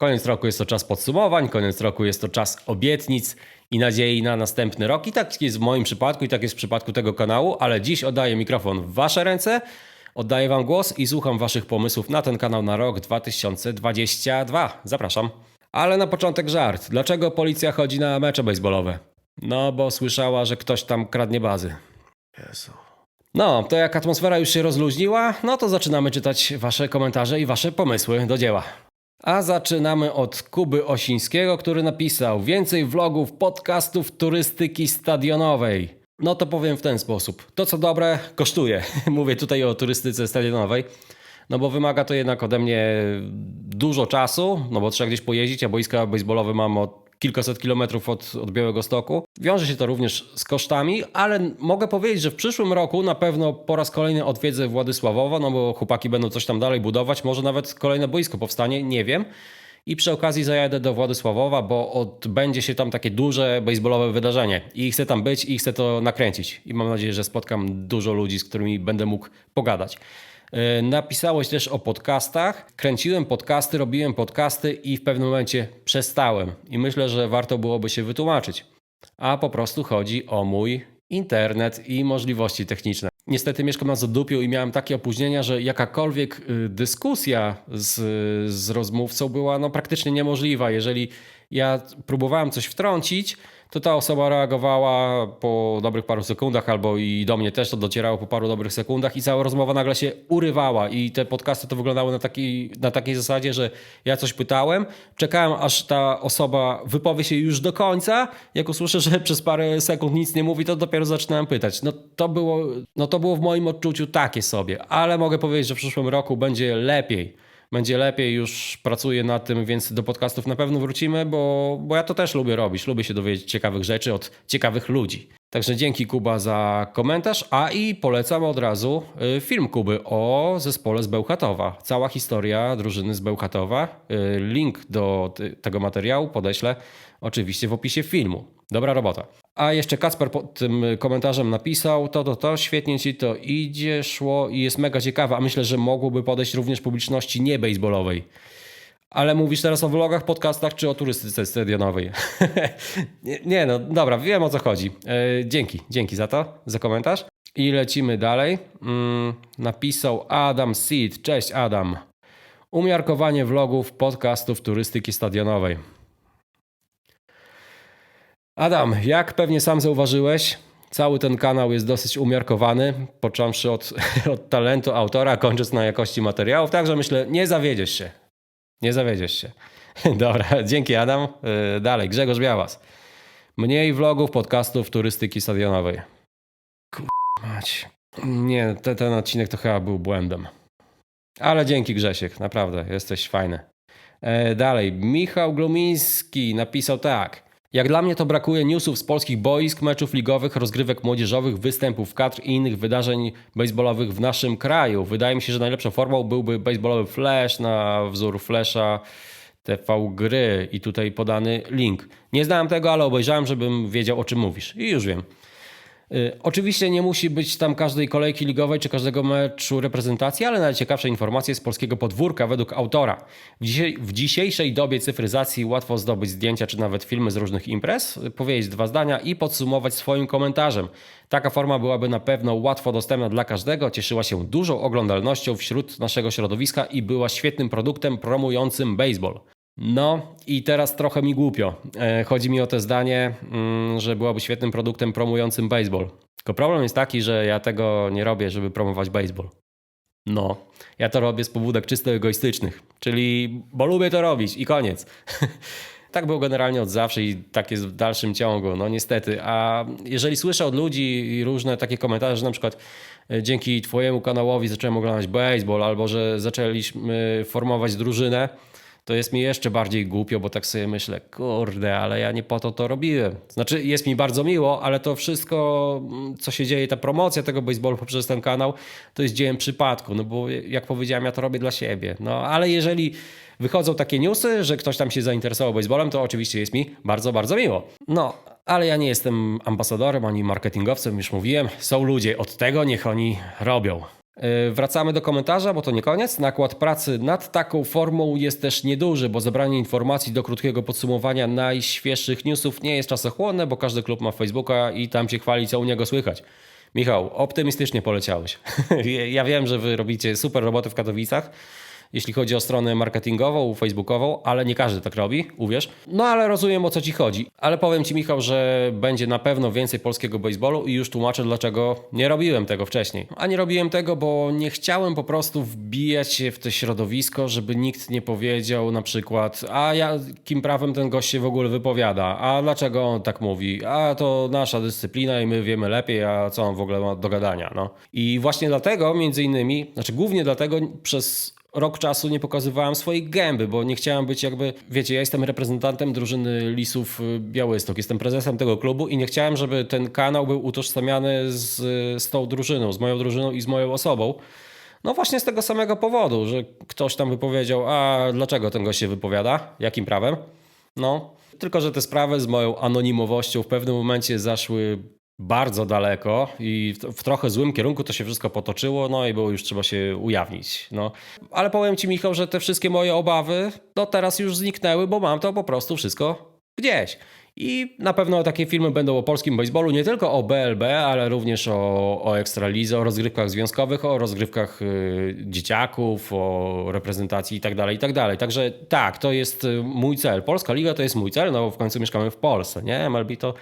Koniec roku jest to czas podsumowań, koniec roku jest to czas obietnic i nadziei na następny rok. I tak jest w moim przypadku, i tak jest w przypadku tego kanału, ale dziś oddaję mikrofon w Wasze ręce, oddaję Wam głos i słucham Waszych pomysłów na ten kanał na rok 2022. Zapraszam. Ale na początek żart. Dlaczego policja chodzi na mecze baseballowe? No, bo słyszała, że ktoś tam kradnie bazy. Jezu. No, to jak atmosfera już się rozluźniła, no to zaczynamy czytać Wasze komentarze i Wasze pomysły do dzieła. A zaczynamy od Kuby Osińskiego, który napisał więcej vlogów, podcastów, turystyki stadionowej. No to powiem w ten sposób. To co dobre, kosztuje. Mówię tutaj o turystyce stadionowej. No bo wymaga to jednak ode mnie dużo czasu, no bo trzeba gdzieś pojeździć, a boiska baseballowe mam od kilkaset kilometrów od, od Białego Stoku. Wiąże się to również z kosztami, ale mogę powiedzieć, że w przyszłym roku na pewno po raz kolejny odwiedzę Władysławowo, no bo chłopaki będą coś tam dalej budować, może nawet kolejne boisko powstanie, nie wiem. I przy okazji zajadę do Władysławowa, bo odbędzie się tam takie duże baseballowe wydarzenie. I chcę tam być i chcę to nakręcić. I mam nadzieję, że spotkam dużo ludzi, z którymi będę mógł pogadać. Yy, Napisałeś też o podcastach. Kręciłem podcasty, robiłem podcasty i w pewnym momencie przestałem. I myślę, że warto byłoby się wytłumaczyć. A po prostu chodzi o mój internet i możliwości techniczne. Niestety mieszkam na Zadupiu i miałem takie opóźnienia, że jakakolwiek y, dyskusja z, z rozmówcą była no, praktycznie niemożliwa. Jeżeli ja próbowałem coś wtrącić, to ta osoba reagowała po dobrych paru sekundach, albo i do mnie też to docierało po paru dobrych sekundach i cała rozmowa nagle się urywała. I te podcasty to wyglądały na, takiej na takiej zasadzie, że ja coś pytałem, czekałem aż ta osoba wypowie się już do końca, jak usłyszę, że przez parę sekund nic nie mówi, to dopiero zaczynałem pytać. No to było, no to było w moim odczuciu takie sobie, ale mogę powiedzieć, że w przyszłym roku będzie lepiej będzie lepiej, już pracuję nad tym, więc do podcastów na pewno wrócimy, bo, bo ja to też lubię robić. Lubię się dowiedzieć ciekawych rzeczy od ciekawych ludzi. Także dzięki Kuba za komentarz, a i polecam od razu y, film Kuby o zespole z Bełchatowa. Cała historia drużyny z Bełchatowa. Y, Link do tego materiału podeślę oczywiście w opisie filmu. Dobra robota. A jeszcze Kacper pod tym komentarzem napisał, to, to, to, świetnie ci to idzie, szło i jest mega ciekawe, a myślę, że mogłoby podejść również publiczności nie baseballowej. Ale mówisz teraz o vlogach, podcastach czy o turystyce stadionowej? nie, no dobra, wiem o co chodzi. E, dzięki, dzięki za to, za komentarz. I lecimy dalej. Mm, napisał Adam Seed. Cześć Adam. Umiarkowanie vlogów, podcastów, turystyki stadionowej. Adam, jak pewnie sam zauważyłeś, cały ten kanał jest dosyć umiarkowany, począwszy od, od talentu autora, kończąc na jakości materiałów, także myślę, nie zawiedziesz się. Nie zawiedziesz się. Dobra, dzięki Adam. Yy, Dalej, Grzegorz Białas. Mniej vlogów, podcastów, turystyki stadionowej. Mać. Nie, te, ten odcinek to chyba był błędem. Ale dzięki Grzesiek, naprawdę, jesteś fajny. E, dalej, Michał Glumiński napisał tak. Jak dla mnie to brakuje newsów z polskich boisk, meczów ligowych, rozgrywek młodzieżowych, występów kadr i innych wydarzeń baseballowych w naszym kraju. Wydaje mi się, że najlepszą formą byłby baseballowy flash na wzór flasha TV gry i tutaj podany link. Nie znałem tego, ale obejrzałem, żebym wiedział o czym mówisz. I już wiem. Y, Oczywiście nie musi być tam każdej kolejki ligowej czy każdego meczu reprezentacji, ale najciekawsze informacje z polskiego podwórka według autora. W, dzisiejszej dobie cyfryzacji łatwo zdobyć zdjęcia czy nawet filmy z różnych imprez, powiedzieć dwa zdania i podsumować swoim komentarzem. Taka forma byłaby na pewno łatwo dostępna dla każdego, cieszyła się dużą oglądalnością wśród naszego środowiska i była świetnym produktem promującym baseball. No i teraz trochę mi głupio. E, Chodzi mi o to zdanie, mm, że byłoby świetnym produktem promującym baseball. Tylko problem jest taki, że ja tego nie robię, żeby promować baseball. No, ja to robię z pobudek czysto egoistycznych, czyli bo lubię to robić i koniec. tak było generalnie od zawsze i tak jest w dalszym ciągu, no niestety. A jeżeli słyszę od ludzi różne takie komentarze, że na przykład e, dzięki twojemu kanałowi zacząłem oglądać baseball albo że zaczęliśmy formować drużynę, to jest mi jeszcze bardziej głupio, bo tak sobie myślę, kurde, ale ja nie po to to robiłem. Znaczy, jest mi bardzo miło, ale to wszystko, mm, co się dzieje, ta promocja tego baseballu poprzez ten kanał, to jest dziełem przypadku, no bo jak powiedziałem, ja to robię dla siebie. No ale jeżeli wychodzą takie newsy, że ktoś tam się zainteresował baseballem, to oczywiście jest mi bardzo, bardzo miło. No, ale ja nie jestem ambasadorem ani marketingowcem, już mówiłem. Są ludzie, od tego niech oni robią. Yy, Wracamy do komentarza, bo to nie koniec. Nakład pracy nad taką formą jest też nieduży, bo zebranie informacji do krótkiego podsumowania najświeższych newsów nie jest czasochłonne, bo każdy klub ma Facebooka i tam się chwali, co u niego słychać. Michał, optymistycznie poleciałeś. ja wiem, że wy robicie super roboty w Katowicach, jeśli chodzi o stronę marketingową, facebookową, ale nie każdy tak robi, uwierz. No ale rozumiem o co ci chodzi. Ale powiem ci, Michał, że będzie na pewno więcej polskiego baseballu i już tłumaczę, dlaczego nie robiłem tego wcześniej. A nie robiłem tego, bo nie chciałem po prostu wbijać się w to środowisko, żeby nikt nie powiedział na przykład, a jakim prawem ten gość się w ogóle wypowiada, a dlaczego on tak mówi, a to nasza dyscyplina i my wiemy lepiej, a co on w ogóle ma do gadania. No. I właśnie dlatego, między innymi, znaczy głównie dlatego przez rok czasu nie pokazywałem swojej gęby, bo nie chciałem być jakby, wiecie, ja jestem reprezentantem drużyny Lisów y, Białystok, jestem prezesem tego klubu i nie chciałem, żeby ten kanał był utożsamiany z, z tą drużyną, z moją drużyną i z moją osobą. No właśnie z tego samego powodu, że ktoś tam wypowiedział, a dlaczego ten gość się wypowiada, jakim prawem? No, tylko że te sprawy z moją anonimowością w pewnym momencie zaszły bardzo daleko i w, trochę złym kierunku to się wszystko potoczyło, no i było już trzeba się ujawnić. No. Ale powiem Ci, Michał, że te wszystkie moje obawy no teraz już zniknęły, bo mam to po prostu wszystko gdzieś. I na pewno takie filmy będą o polskim baseballu, nie tylko o BLB, ale również o, o Ekstralidze, o rozgrywkach związkowych, o rozgrywkach y, dzieciaków, o reprezentacji itd., tak itd. Tak Także tak, to jest y, mój cel. Polska Liga to jest mój cel, no bo w końcu mieszkamy w Polsce, nie? MLB to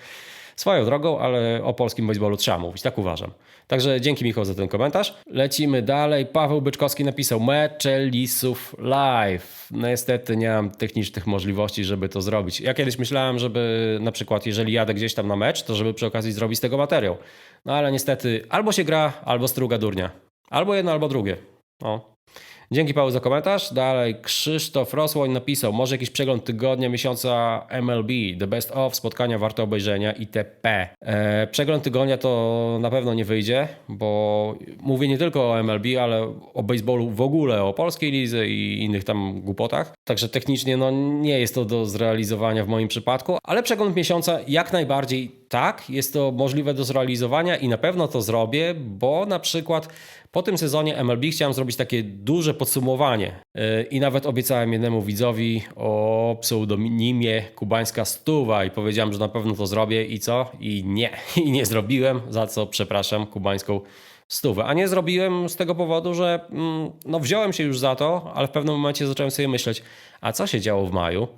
swoją drogą, ale o polskim baseballu trzeba mówić, tak uważam. Także dzięki Michał za ten komentarz. Lecimy dalej. Paweł Byczkowski napisał mecze Lisów live. No niestety nie mam technicznych możliwości, żeby to zrobić. Ja kiedyś myślałem, żeby na przykład jeżeli jadę gdzieś tam na mecz, to żeby przy okazji zrobić z tego materiał. No ale niestety albo się gra, albo struga durnia. Albo jedno, albo drugie. O, Dzięki Paweł za komentarz. Dalej Krzysztof Rosłoń napisał, może jakiś przegląd tygodnia, miesiąca MLB, The Best of, spotkania warte obejrzenia itp. E, przegląd tygodnia to na pewno nie wyjdzie, bo mówię nie tylko o MLB, ale o baseballu w ogóle, o polskiej lidze i innych tam głupotach. Także technicznie no, nie jest to do zrealizowania w moim przypadku, ale przegląd miesiąca jak najbardziej tak, jest to możliwe do zrealizowania i na pewno to zrobię, bo na przykład po tym sezonie MLB chciałem zrobić takie duże podsumowanie yy, i nawet obiecałem jednemu widzowi o pseudonimie Kubańska Stuwa i powiedziałem, że na pewno to zrobię i co? I nie, i nie zrobiłem, za co przepraszam Kubańską Stówę. A nie zrobiłem z tego powodu, że mm, no wziąłem się już za to, ale w pewnym momencie zacząłem sobie myśleć, a co się działo w maju?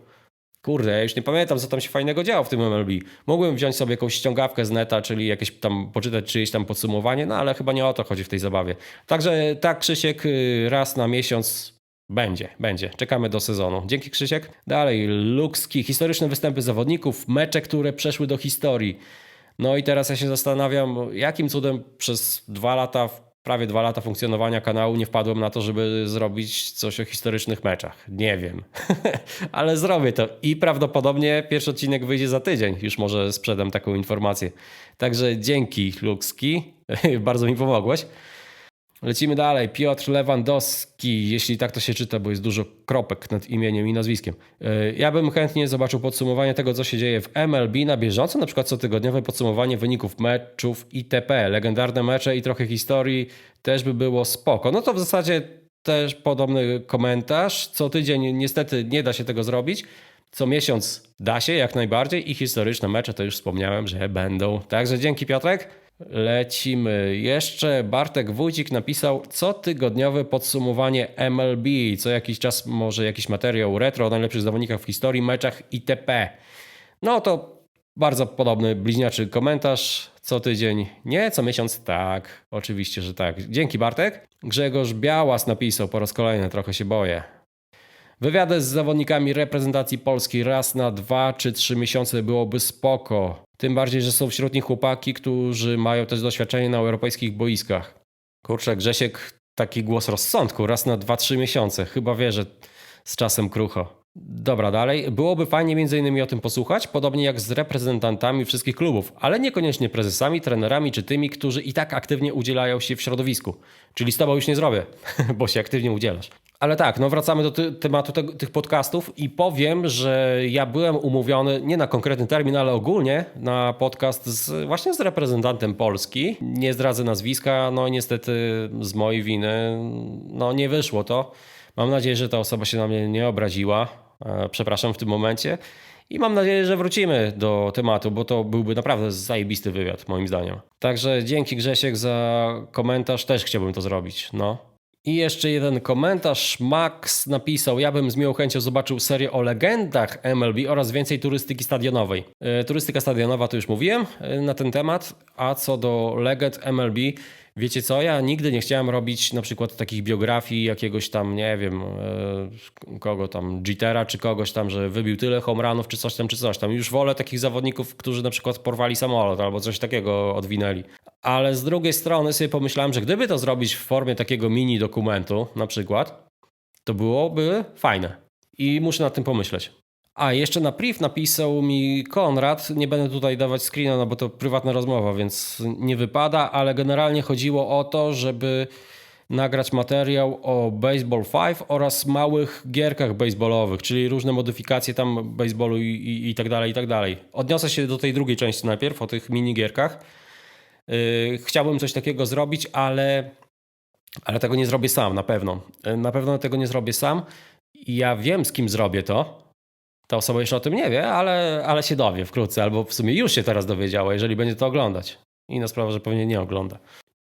Kurde, ja już nie pamiętam, co tam się fajnego działo w tym MLB. Mogłem wziąć sobie jakąś ściągawkę z neta, czyli jakieś tam poczytać czyjeś tam podsumowanie, no ale chyba nie o to chodzi w tej zabawie. Także tak, Krzysiek, y, raz na miesiąc będzie, będzie. Czekamy do sezonu. Dzięki Krzysiek. Dalej, Luxki, historyczne występy zawodników, mecze, które przeszły do historii. No i teraz ja się zastanawiam, jakim cudem przez dwa lata prawie dwa lata funkcjonowania kanału nie wpadłem na to, żeby zrobić coś o historycznych meczach. Nie wiem, ale zrobię to i prawdopodobnie pierwszy odcinek wyjdzie za tydzień. Już może sprzedam taką informację. Także dzięki Luxki, bardzo mi pomogłeś. Lecimy dalej. Piotr Lewandowski, jeśli tak to się czyta, bo jest dużo kropek nad imieniem i nazwiskiem. E, ja bym chętnie zobaczył podsumowanie tego, co się dzieje w MLB na bieżąco, na przykład cotygodniowe podsumowanie wyników meczów itp. Legendarne mecze i trochę historii też by było spoko. No to w zasadzie też podobny komentarz. Co tydzień niestety nie da się tego zrobić. Co miesiąc da się jak najbardziej i historyczne mecze to już wspomniałem, że będą. Także dzięki Piotrek. Lecimy. Jeszcze Bartek Wójcik napisał cotygodniowe podsumowanie MLB. Co jakiś czas może jakiś materiał retro o najlepszych zawodnikach w historii, meczach itp. No to bardzo podobny bliźniaczy komentarz. Co tydzień nie, co miesiąc tak. Oczywiście, że tak. Dzięki Bartek. Grzegorz Białas napisał po raz kolejny, trochę się boję. Wywiady z zawodnikami reprezentacji Polski raz na dwa czy trzy miesiące byłoby spoko. Tym bardziej, że są wśród nich chłopaki, którzy mają też doświadczenie na europejskich boiskach. Kurczę, Grzesiek, taki głos rozsądku, raz na 2-3 miesiące. Chyba wie, że z czasem krucho. Dobra, dalej. Byłoby fajnie między innymi o tym posłuchać, podobnie jak z reprezentantami wszystkich klubów, ale niekoniecznie prezesami, trenerami czy tymi, którzy i tak aktywnie udzielają się w środowisku. Czyli z tobą już nie zrobię, bo się aktywnie udzielasz. Ale tak, no wracamy do ty tematu te tych podcastów i powiem, że ja byłem umówiony nie na konkretny termin, ale ogólnie na podcast z, właśnie z reprezentantem Polski. Nie zdradzę nazwiska, no niestety z mojej winy no nie wyszło to. Mam nadzieję, że ta osoba się na mnie nie obraziła. E, przepraszam w tym momencie. I mam nadzieję, że wrócimy do tematu, bo to byłby naprawdę zajebisty wywiad, moim zdaniem. Także dzięki Grzesiek za komentarz, też chciałbym to zrobić. No. I jeszcze jeden komentarz. Max napisał: Ja bym z miłą chęcią zobaczył serię o legendach MLB oraz więcej turystyki stadionowej. E, turystyka stadionowa to już mówiłem e, na ten temat, a co do legend MLB, Wiecie co, ja nigdy nie chciałem robić na przykład takich biografii jakiegoś tam, nie wiem, e, kogo tam, Jitera czy kogoś tam, że wybił tyle homeranów czy coś tam, czy coś tam. Już wolę takich zawodników, którzy na przykład porwali samolot albo coś takiego odwinęli. Ale z drugiej strony sobie pomyślałem, że gdyby to zrobić w formie takiego mini dokumentu na przykład, to byłoby fajne. I muszę nad tym pomyśleć. A jeszcze na priv napisał mi Konrad, nie będę tutaj dawać screena, no bo to prywatna rozmowa, więc nie wypada, ale generalnie chodziło o to, żeby nagrać materiał o Baseball 5 oraz małych gierkach baseballowych, czyli różne modyfikacje tam baseballu i, i, i tak dalej, i tak dalej. Odniosę się do tej drugiej części najpierw, o tych minigierkach. Yy, chciałbym coś takiego zrobić, ale, ale tego nie zrobię sam, na pewno. Yy, na pewno tego nie zrobię sam. Ja wiem, z kim zrobię to, ta osoba jeszcze o tym nie wie, ale, ale się dowie wkrótce, albo w sumie już się teraz dowiedziała, jeżeli będzie to oglądać. Inna sprawa, że pewnie nie ogląda.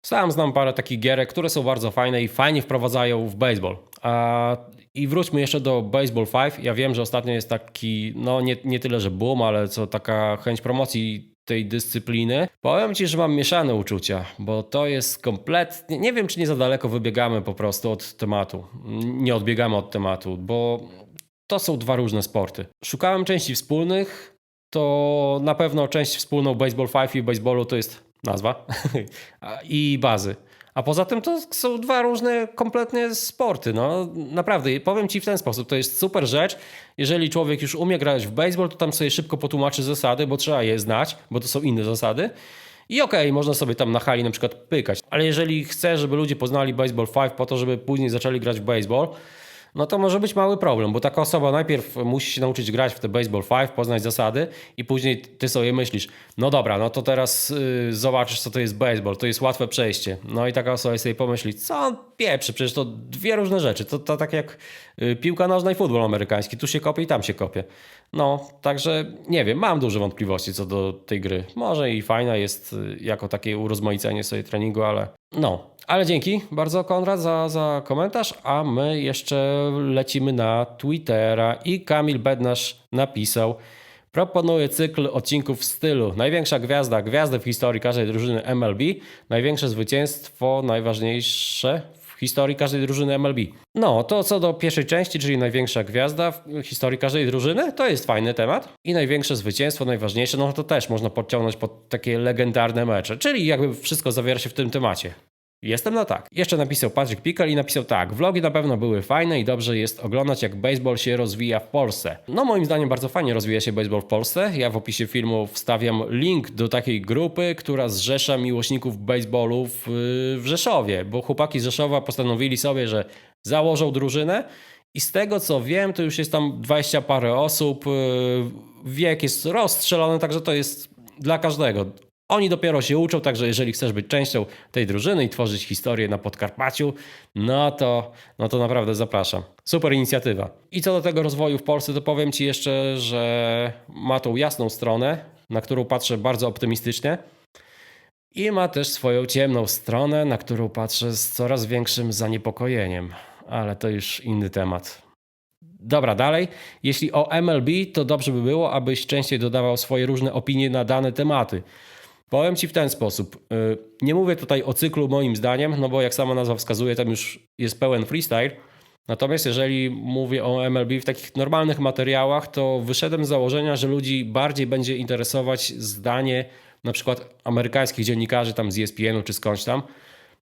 Sam znam parę takich gierek, które są bardzo fajne i fajnie wprowadzają w baseball. A, I wróćmy jeszcze do Baseball 5. Ja wiem, że ostatnio jest taki, no nie, nie tyle, że boom, ale co taka chęć promocji tej dyscypliny. Powiem Ci, że mam mieszane uczucia, bo to jest kompletnie, nie wiem czy nie za daleko wybiegamy po prostu od tematu. Nie odbiegamy od tematu, bo to są dwa różne sporty. Szukałem części wspólnych, to na pewno część wspólną Baseball 5 i baseballu to jest nazwa i bazy. A poza tym to są dwa różne kompletnie sporty. No, naprawdę, powiem ci w ten sposób, to jest super rzecz. Jeżeli człowiek już umie grać w baseball, to tam sobie szybko potłumaczy zasady, bo trzeba je znać, bo to są inne zasady. I okej, okay, można sobie tam na hali na przykład pykać. Ale jeżeli chce, żeby ludzie poznali baseball 5 po to, żeby później zaczęli grać w baseball, no to może być mały problem, bo taka osoba najpierw musi się nauczyć grać w te baseball 5, poznać zasady i później ty sobie myślisz, no dobra, no to teraz yy, zobaczysz co to jest baseball, to jest łatwe przejście. No i taka osoba sobie pomyśli, co on pieprzy, przecież to dwie różne rzeczy, to, to tak jak yy, piłka nożna i futbol amerykański, tu się kopie i tam się kopie. No, także nie wiem, mam duże wątpliwości co do tej gry. Może i fajna jest y, jako takie urozmaicenie sobie treningu, ale no, ale dzięki bardzo Konrad za, za komentarz, a my jeszcze lecimy na Twittera i Kamil Bednarz napisał Proponuję cykl odcinków w stylu największa gwiazda, gwiazdy w historii każdej drużyny MLB, największe zwycięstwo, najważniejsze historii każdej drużyny MLB. No, to co do pierwszej części, czyli największa gwiazda w historii każdej drużyny, to jest fajny temat. I największe zwycięstwo, najważniejsze, no to też można podciągnąć pod takie legendarne mecze, czyli jakby wszystko zawiera się w tym temacie. Jestem na tak. Jeszcze napisał Patrick Pickle i napisał tak. Vlogi na pewno były fajne i dobrze jest oglądać, jak baseball się rozwija w Polsce. No moim zdaniem bardzo fajnie rozwija się baseball w Polsce. Ja w opisie filmu wstawiam link do takiej grupy, która zrzesza miłośników baseballu w, w Rzeszowie, bo chłopaki z Rzeszowa postanowili sobie, że założą drużynę i z tego co wiem, to już jest tam 20 parę osób. Wiek jest rozstrzelony, także to jest dla każdego. Oni dopiero się uczą, także jeżeli chcesz być częścią tej drużyny i tworzyć historię na Podkarpaciu, no to, no to naprawdę zapraszam. Super inicjatywa. I co do tego rozwoju w Polsce, to powiem Ci jeszcze, że ma tą jasną stronę, na którą patrzę bardzo optymistycznie. I ma też swoją ciemną stronę, na którą patrzę z coraz większym zaniepokojeniem. Ale to już inny temat. Dobra, dalej. Jeśli o MLB, to dobrze by było, abyś częściej dodawał swoje różne opinie na dane tematy. Powiem Ci w ten sposób. Y, nie mówię tutaj o cyklu moim zdaniem, no bo jak sama nazwa wskazuje, tam już jest pełen freestyle. Natomiast jeżeli mówię o MLB w takich normalnych materiałach, to wyszedłem z założenia, że ludzi bardziej będzie interesować zdanie na przykład amerykańskich dziennikarzy tam z ESPN-u czy skądś tam,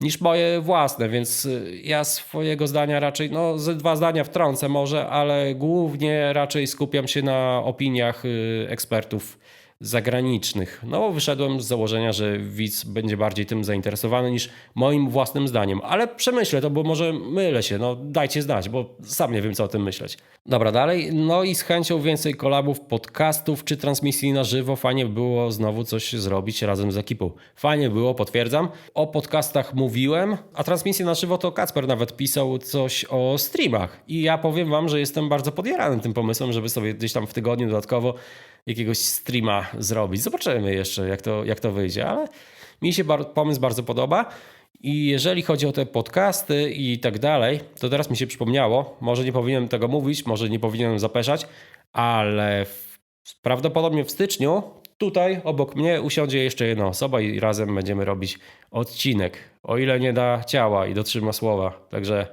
niż moje własne, więc y, ja swojego zdania raczej, no ze dwa zdania wtrącę może, ale głównie raczej skupiam się na opiniach y, ekspertów zagranicznych. No, wyszedłem z założenia, że widz będzie bardziej tym zainteresowany niż moim własnym zdaniem, ale przemyślę to, bo może mylę się, no dajcie znać, bo sam nie wiem, co o tym myśleć. Dobra, dalej. No i z chęcią więcej kolabów, podcastów czy transmisji na żywo. Fajnie było znowu coś zrobić razem z ekipą. Fajnie było, potwierdzam. O podcastach mówiłem, a transmisję na żywo to Kacper nawet pisał coś o streamach. I ja powiem wam, że jestem bardzo podjarany tym pomysłem, żeby sobie gdzieś tam w tygodniu dodatkowo jakiegoś streama zrobić. Zobaczymy jeszcze, jak to, jak to wyjdzie, ale mi się bar- pomysł bardzo podoba. I jeżeli chodzi o te podcasty i tak dalej, to teraz mi się przypomniało, może nie powinienem tego mówić, może nie powinienem zapeszać, ale w, prawdopodobnie w styczniu tutaj obok mnie usiądzie jeszcze jedna osoba i razem będziemy robić odcinek. O ile nie da ciała i dotrzyma słowa. Także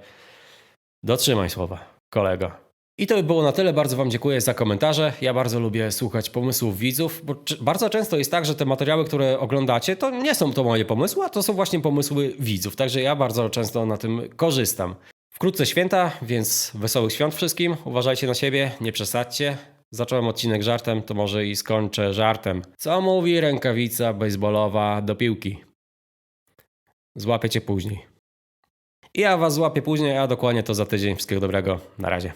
dotrzymaj słowa, kolego. I to by było na tyle. Bardzo Wam dziękuję za komentarze. Ja bardzo lubię słuchać pomysłów widzów, bo bardzo często jest tak, że te materiały, które oglądacie, to nie są to moje pomysły, a to są właśnie pomysły widzów. Także ja bardzo często na tym korzystam. Wkrótce święta, więc wesołych świąt wszystkim. Uważajcie na siebie, nie przesadźcie. Zacząłem odcinek żartem, to może i skończę żartem. Co mówi rękawica baseballowa do piłki? Złapię cię później. I ja was złapię później, a dokładnie to za tydzień. Wszystkiego dobrego. Na razie.